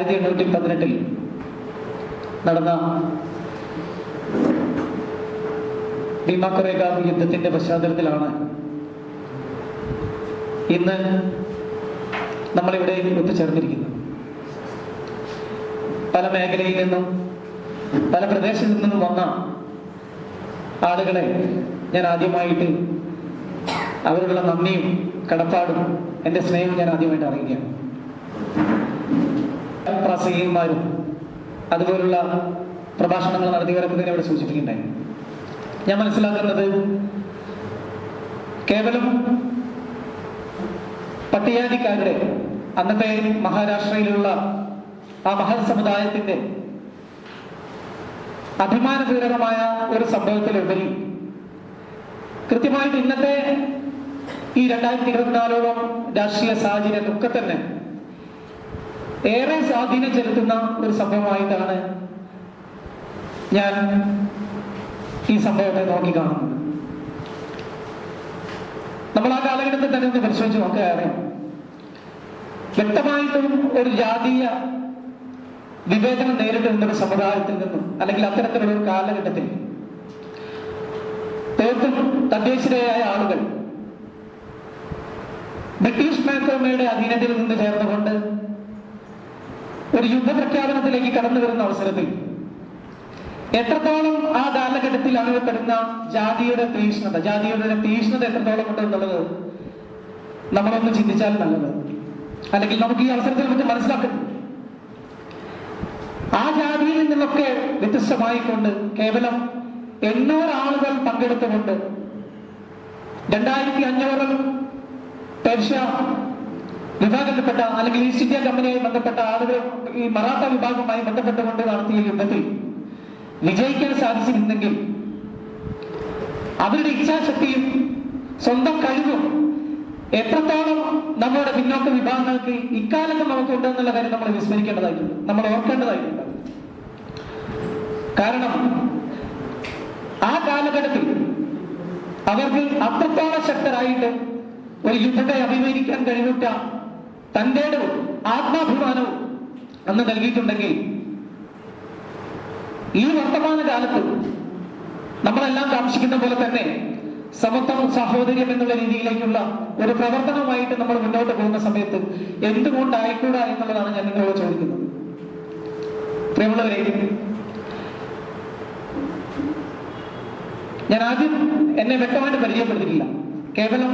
ആയിരത്തി എണ്ണൂറ്റി പതിനെട്ടിൽ നടന്ന ഭീമാക്കൊറേഗ യുദ്ധത്തിന്റെ പശ്ചാത്തലത്തിലാണ് ഇന്ന് നമ്മളിവിടെ ഒത്തുചേർന്നിരിക്കുന്നത്. പല മേഖലയിൽ നിന്നും പല പ്രദേശത്തു നിന്നും വന്ന ആളുകളെ ഞാൻ ആദ്യമായിട്ട് അവരോടുള്ള നന്ദിയും കടപ്പാടും എന്റെ സ്നേഹം ഞാൻ ആദ്യമായിട്ട് അറിയിക്കുകയാണ് പ്രാസംഗികന്മാരും അതുപോലുള്ള പ്രഭാഷണങ്ങൾ നടത്തിയവരൊക്കെ തന്നെ ഇവിടെ സൂചിപ്പിക്കുന്നുണ്ടായി ഞാൻ മനസ്സിലാക്കുന്നത് കേവലം പട്ടിയാദിക്കാരുടെ അന്നത്തെ മഹാരാഷ്ട്രയിലുള്ള ആ മഹൽ സമുദായത്തിന്റെ അഭിമാനപൂരകമായ ഒരു സംഭവത്തിലുപരി കൃത്യമായിട്ട് ഇന്നത്തെ ഈ രണ്ടായിരത്തി ഇരുപത്തിനാലോളം രാഷ്ട്രീയ സാഹചര്യമൊക്കെ തന്നെ ഏറെ സ്വാധീനം ചെലുത്തുന്ന ഒരു സംഭവമായിട്ടാണ് ഞാൻ ഈ സംഭവത്തെ നോക്കിക്കാണുന്നത് നമ്മൾ ആ കാലഘട്ടത്തിൽ തന്നെ ഒന്ന് പരിശോധിച്ച് നോക്കുക അറിയാം വ്യക്തമായിട്ടും ഒരു ജാതീയ വിവേചനം നേരിടുന്ന ഒരു സമുദായത്തിൽ നിന്നും അല്ലെങ്കിൽ അത്തരത്തിലുള്ള ഒരു കാലഘട്ടത്തിൽ തീർത്തും തദ്ദേശീയരായ ആളുകൾ ബ്രിട്ടീഷ് മേക്കോമയുടെ അധീനതയിൽ നിന്ന് ചേർന്നുകൊണ്ട് ഒരു യുദ്ധപ്രഖ്യാപനത്തിലേക്ക് കടന്നു വരുന്ന അവസരത്തിൽ എത്രത്തോളം ആ കാലഘട്ടത്തിൽ അനുഭവപ്പെടുന്ന ജാതിയുടെ തീഷ്ണത ജാതിയുടെ തീഷ്ണത എത്രത്തോളം ഉണ്ട് എന്നുള്ളത് നമ്മളൊന്ന് ചിന്തിച്ചാൽ നല്ലത്. അല്ലെങ്കിൽ നമുക്ക് ഈ അവസരത്തിൽ നമുക്ക് മനസ്സിലാക്കും. ആ ജാതിയിൽ നിന്നൊക്കെ വ്യത്യസ്തമായിക്കൊണ്ട് കേവലം എണ്ണൂറ് ആളുകൾ പങ്കെടുത്തുകൊണ്ട് രണ്ടായിരത്തി അഞ്ഞൂറ് പേർഷ്യ വിഭാഗത്തിൽപ്പെട്ട അല്ലെങ്കിൽ ഈസ്റ്റ് ഇന്ത്യ കമ്പനിയായി ബന്ധപ്പെട്ട ആളുകൾ ഈ മറാത്ത വിഭാഗവുമായി ബന്ധപ്പെട്ടുകൊണ്ട് നടത്തിയ യുദ്ധത്തിൽ വിജയിക്കാൻ സാധിച്ചിരുന്നെങ്കിൽ അവരുടെ ഇച്ഛാശക്തിയും സ്വന്തം കഴിവും എത്രത്തോളം നമ്മുടെ പിന്നോക്ക വിഭാഗങ്ങൾക്ക് ഇക്കാലത്ത് നമുക്ക് ഉണ്ടെന്നുള്ള കാര്യം നമ്മൾ വിസ്മരിക്കേണ്ടതായിട്ടുണ്ട്. നമ്മൾ ഓർക്കേണ്ടതായിട്ടുണ്ട്. കാരണം ആ കാലഘട്ടത്തിൽ അവർക്ക് അത്രത്തോളം ശക്തരായിട്ട് ഒരു യുദ്ധത്തെ അഭിമുഖീകരിക്കാൻ കഴിവിട്ട തന്റെ ആത്മാഭിമാനവും അന്ന് നൽകിയിട്ടുണ്ടെങ്കിൽ ഈ വർത്തമാന കാലത്ത് നമ്മളെല്ലാം കാക്ഷിക്കുന്ന പോലെ തന്നെ സമത്വം സാഹോദര്യം എന്നുള്ള രീതിയിലേക്കുള്ള ഒരു പ്രവർത്തനവുമായിട്ട് നമ്മൾ മുന്നോട്ട് പോകുന്ന സമയത്ത് എന്തുകൊണ്ടായിക്കൂടാ എന്നുള്ളതാണ് ഞാൻ നിങ്ങളോട് ചോദിക്കുന്നത്. പ്രിയമുള്ളവരെ ഞാൻ ആദ്യം എന്നെ വ്യക്തമായിട്ട് പരിചയപ്പെടുത്തിയിട്ടില്ല. കേവലം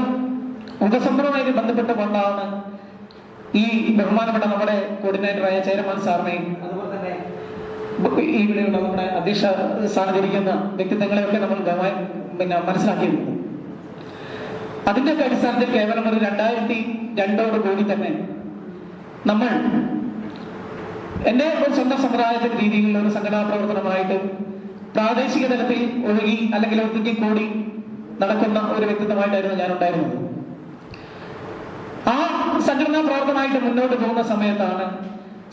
ഉപസംഹരണവുമായി ബന്ധപ്പെട്ട് കൊണ്ടാണ് ഈ ബഹുമാനപ്പെട്ട നമ്മുടെ കോർഡിനേറ്ററായ ചേരമാൻ സാറിനെയും അതുപോലെ തന്നെ ഈ ഇവിടെയുള്ള നമ്മുടെ അധ്യക്ഷ സ്ഥാനത്തിരിക്കുന്ന വ്യക്തിത്വങ്ങളെയൊക്കെ നമ്മൾ പിന്നെ മനസ്സിലാക്കിയിരുന്നു അതിന്റെ ഒക്കെ അടിസ്ഥാനത്തിൽ കേവലം ഒരു രണ്ടായിരത്തി രണ്ടോട് കൂടി തന്നെ നമ്മൾ എന്റെ ഒരു സ്വന്തം സമ്പ്രദായത്തിന്റെ രീതിയിലുള്ള ഒരു സംഘടനാ പ്രവർത്തനമായിട്ട് പ്രാദേശിക തലത്തിൽ ഒഴുകി അല്ലെങ്കിൽ ഒതുക്കി കൂടി നടക്കുന്ന ഒരു വ്യക്തിത്വമായിട്ടായിരുന്നു ഞാൻ ഉണ്ടായിരുന്നത്. ആ സംഘടനാ പ്രവർത്തനമായിട്ട് മുന്നോട്ട് പോകുന്ന സമയത്താണ്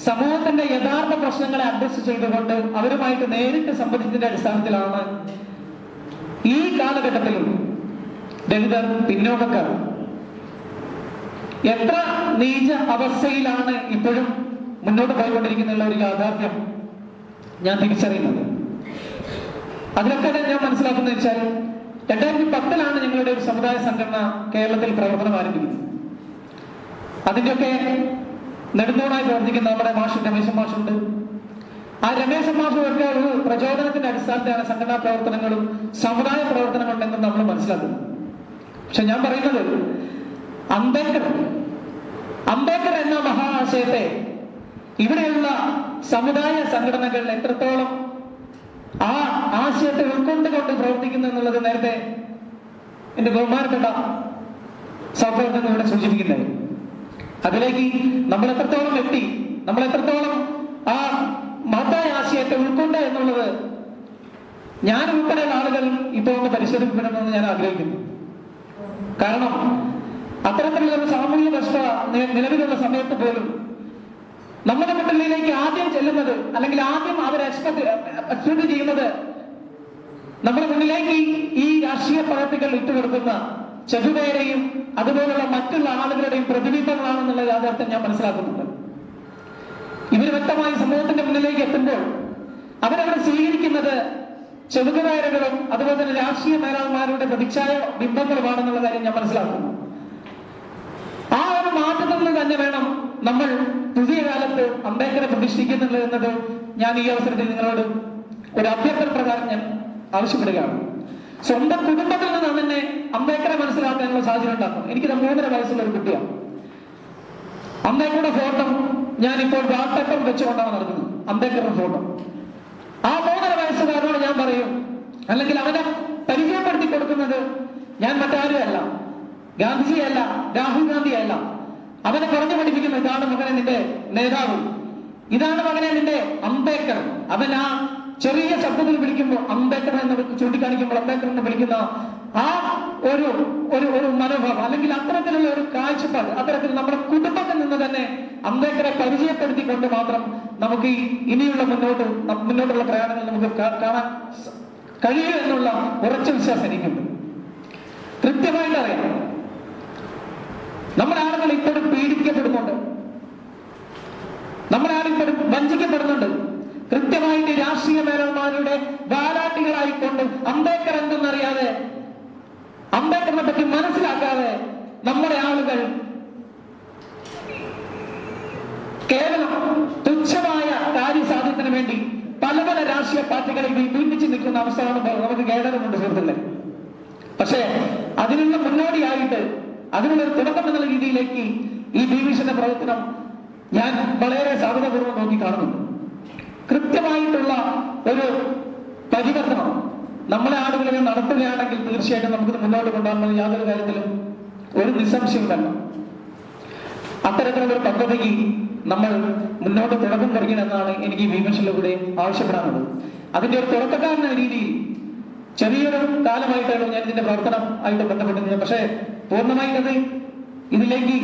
സമൂഹത്തിന്റെ യഥാർത്ഥ പ്രശ്നങ്ങളെ അഡ്രസ് ചെയ്തുകൊണ്ട് അവരുമായിട്ട് നേരിട്ട് സംബന്ധിച്ചതിന്റെ അടിസ്ഥാനത്തിലാണ് ഈ കാലഘട്ടത്തിൽ ദളിതർ പിന്നോക്കക്കാർ എത്ര നീച അവസ്ഥയിലാണ് ഇപ്പോഴും മുന്നോട്ട് പോയിക്കൊണ്ടിരിക്കുന്ന ഒരു യാഥാർത്ഥ്യം ഞാൻ തിരിച്ചറിയുന്നത്. അതിലൊക്കെ തന്നെ ഞാൻ മനസ്സിലാക്കുന്നത് വെച്ചാൽ രണ്ടായിരത്തി പത്തിലാണ് ഞങ്ങളുടെ ഒരു സമുദായ സംഘടന കേരളത്തിൽ പ്രവർത്തനം ആരംഭിക്കുന്നത്. അതിന്റെയൊക്കെ നെടുന്തൂണായി പ്രവർത്തിക്കുന്ന നമ്മുടെ മാഷ് രമേശൻ മാഷുണ്ട്. ആ രമേശൻ മാഷുമൊക്കെ ഒരു പ്രചോദനത്തിന്റെ അടിസ്ഥാനത്തിലാണ് സംഘടനാ പ്രവർത്തനങ്ങളും സമുദായ പ്രവർത്തനങ്ങളും എന്ന് നമ്മൾ മനസ്സിലാക്കുന്നു. പക്ഷെ ഞാൻ പറയുന്നത് അംബേദ്കർ അംബേദ്കർ എന്ന മഹാ ആശയത്തെ ഇവിടെയുള്ള സമുദായ സംഘടനകൾ എത്രത്തോളം ആ ആശയത്തെ ഉൾക്കൊണ്ടുകൊണ്ട് പ്രവർത്തിക്കുന്നു എന്നുള്ളത് നേരത്തെ എന്റെ ബഹുമാനപ്പെട്ട സഹപ്രവർത്തകൻ ഇവിടെ സൂചിപ്പിക്കുന്നത് അതിലേക്ക് നമ്മൾ എത്രത്തോളം എത്തി നമ്മൾ എത്രത്തോളം ആ മഹത്തായ ആശയത്തെ ഉൾക്കൊണ്ട് എന്നുള്ളത് ഞാൻ ഉൾപ്പെടെയുള്ള ആളുകൾ ഇപ്പോൾ ഒന്ന് പരിശോധിക്കണമെന്ന് ഞാൻ ആഗ്രഹിക്കുന്നു. കാരണം അത്തരത്തിലുള്ള ഒരു സാമൂഹിക പ്രശ്ന നിലവിലുള്ള സമയത്ത് പോലും നമ്മുടെ കുട്ടികളിലേക്ക് ആദ്യം ചെല്ലുന്നത് അല്ലെങ്കിൽ ആദ്യം അവരെ എക്സ്പെക്ട് ചെയ്യുന്നത് നമ്മുടെ മുന്നിലേക്ക് ഈ രാഷ്ട്രീയ പ്രവർത്തികൾ ഇട്ടുകൊടുക്കുന്ന ചെറുപേരെയും അതുപോലുള്ള മറ്റുള്ള ആളുകളുടെയും പ്രതിബിംബങ്ങളാണെന്നുള്ള യാഥാർത്ഥ്യം ഞാൻ മനസ്സിലാക്കുന്നുണ്ട്. ഇവർ വ്യക്തമായി സമൂഹത്തിന്റെ മുന്നിലേക്ക് എത്തുമ്പോൾ അവരവരെ സ്വീകരിക്കുന്നത് ചെറുകുകാരുകളും അതുപോലെ തന്നെ രാഷ്ട്രീയ നേതാക്കന്മാരുടെ പ്രതിച്ഛായ ബിംബങ്ങളുമാണെന്നുള്ള കാര്യം ഞാൻ മനസ്സിലാക്കുന്നു. ആ ഒരു മാറ്റത്തിൽ നിന്ന് തന്നെ വേണം നമ്മൾ പുതിയ കാലത്ത് അംബേദ്കറെ പ്രതിഷ്ഠിക്കുന്നുള്ളത് എന്നത് ഞാൻ ഈ അവസരത്തിൽ നിങ്ങളോട് ഒരു അഭ്യർത്ഥന പ്രകാരം ഞാൻ ആവശ്യപ്പെടുകയാണ്. സ്വന്തം കുടുംബത്തിൽ നിന്ന് തന്നെ അംബേദ്കറെ മനസ്സിലാക്കാനുള്ള സാഹചര്യം ഉണ്ടാക്കും. എനിക്ക് മൂന്നര വയസ്സുള്ള ഒരു കുട്ടിയാണ് അംബേദ്കറുടെ ഫോട്ടോ ഞാൻ ഇപ്പോൾ വാൾപേപ്പർ വെച്ചുകൊണ്ടാണ് നടക്കുന്നത് അംബേദ്കറുടെ ഫോട്ടോ. ആ മൂന്നര വയസ്സുകാരനോട് ഞാൻ പറയും അല്ലെങ്കിൽ അവനെ പരിചയപ്പെടുത്തി കൊടുക്കുന്നത് ഞാൻ മറ്റാരുമല്ല ഗാന്ധിജിയല്ല രാഹുൽ ഗാന്ധിയല്ല. അവനെ പറഞ്ഞു പഠിപ്പിക്കുന്നു ഇതാണ് മകനെ നിന്റെ നേതാവ്. ഇതാണ് മകനെ നിന്റെ അംബേദ്കർ. അവൻ ആ ചെറിയ ശബ്ദത്തിൽ വിളിക്കുമ്പോൾ അംബേദ്കർ എന്ന് ചൂണ്ടിക്കാണിക്കുമ്പോൾ അംബേദ്കർ എന്ന് വിളിക്കുന്ന ആ ഒരു ഒരു ഒരു മനോഭാവം അല്ലെങ്കിൽ അത്തരത്തിലുള്ള ഒരു കാഴ്ചപ്പാട് അത്തരത്തിൽ നമ്മുടെ കുടുംബത്തിൽ നിന്ന് തന്നെ അംബേദ്കറെ പരിചയപ്പെടുത്തിക്കൊണ്ട് മാത്രം നമുക്ക് ഇനിയുള്ള മുന്നോട്ട് മുന്നോട്ടുള്ള പ്രയാണങ്ങൾ നമുക്ക് കാണാൻ കഴിയും എന്നുള്ള ഉറച്ച വിശ്വാസം എനിക്കുണ്ട്. കൃത്യമായിട്ട് അറിയാം. നമ്മുടെ ആളുകൾ ഇപ്പോഴും പീഡിപ്പിക്കപ്പെടുന്നുണ്ട്. നമ്മുടെ ആളിപ്പോഴും വഞ്ചിക്കപ്പെടുന്നുണ്ട്. കൃത്യമായിട്ട് രാഷ്ട്രീയ മേലന്മാരുടെ വാലാട്ടികളായിക്കൊണ്ട് അംബേദ്കർ എന്തെന്നറിയാതെ അംബേദ്കറിനെ പറ്റി മനസ്സിലാക്കാതെ നമ്മുടെ ആളുകൾ കേവലം തുച്ഛമായ കാര്യസാധ്യത്തിന് വേണ്ടി പല പല രാഷ്ട്രീയ പാർട്ടികളിൽ ഭിന്നിച്ച് നിൽക്കുന്ന അവസ്ഥയാണ് നമുക്ക് കേരളമുണ്ട് സുഹൃത്തുക്കളെ. പക്ഷേ അതിനുള്ള മുന്നോടിയായിട്ട് അതിനുള്ള ഒരു തുടക്കം എന്നുള്ള രീതിയിലേക്ക് ഈ ഡിവിഷന്റെ പ്രവർത്തനം ഞാൻ വളരെ സാധ്യതപൂർവം നോക്കി കാണുന്നുണ്ട് കൃത്യമായിട്ടുള്ള ഒരു പരിവർത്തനം നമ്മളെ ആളുകളിൽ നടത്തുകയാണെങ്കിൽ തീർച്ചയായിട്ടും നമുക്ക് മുന്നോട്ട് കൊണ്ടുപോകുന്നത് യാതൊരു കാര്യത്തിലും ഒരു നിസ്സംശയം തന്നെ അത്തരത്തിലുള്ള ഒരു പദ്ധതിക്ക് നമ്മൾ മുന്നോട്ട് തുടക്കം കുറിക്കണമെന്നാണ് എനിക്ക് വിമർശനത്തിലൂടെ ആവശ്യപ്പെടാനുള്ളത്. അതിന്റെ ഒരു തുടക്കക്കാരൻ എന്ന രീതിയിൽ ചെറിയൊരു കാലമായിട്ടാണ് ഞാൻ ഇതിന്റെ പ്രവർത്തനം ആയിട്ട് ബന്ധപ്പെട്ടിരുന്നത്. പക്ഷേ പൂർണമായിട്ടത് ഇതിലേക്ക്